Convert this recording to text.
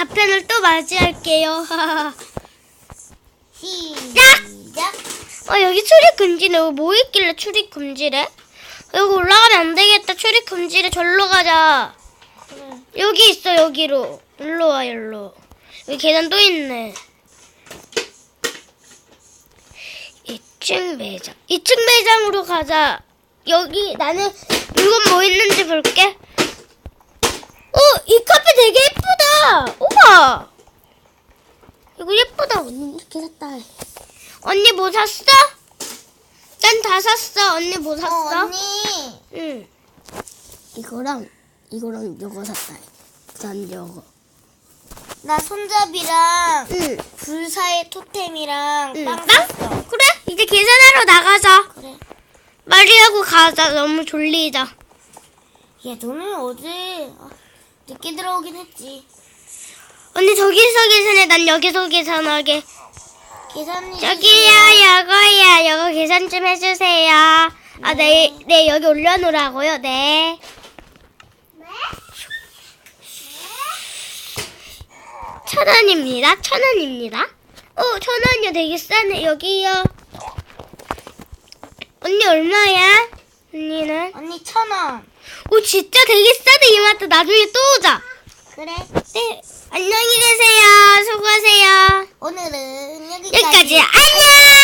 4편을 또 맞이할게요. 시작. 어, 여기 출입 금지네. 뭐 있길래 출입 금지래? 여기 올라가면 안 되겠다. 출입 금지래. 절로 가자. 여기 있어, 여기로. 일로 와, 일로. 여기 계단 또 있네. 2층 매장. 2층 매장으로 가자. 여기 나는 물건 뭐 있는지 볼게. 어, 이 카페 되게 예쁘다. 우와. 이거 예쁘다. 언니 이렇게 샀다. 언니 뭐 샀어? 난 다 샀어. 언니 뭐 어, 샀어? 언니. 응. 이거랑 이거랑 요거 샀다. 난 요거. 나 손잡이랑 응. 불사의 토템이랑 응. 빵 빵? 샀어. 그래? 이제 계산하러 나가자. 그래. 마리하고 가자. 너무 졸리다. 야, 너는 어제 아, 늦게 들어오긴 했지. 언니 저기서 계산해. 난 여기서 계산하게. 계산이. 저기요, 여거야. 여거 계산 좀 해주세요. 아, 네, 네, 여기 올려놓으라고요. 네. 천 원입니다. 천 원입니다. 어, 천 원이요. 되게 싸네. 여기요. 언니 얼마야? 언니는? 언니 천 원. 오, 진짜 되게 싸다. 이마트 나중에 또 오자. 그래. 네. 안녕히 계세요. 수고하세요. 오늘은 여기까지. 여기까지. 안녕!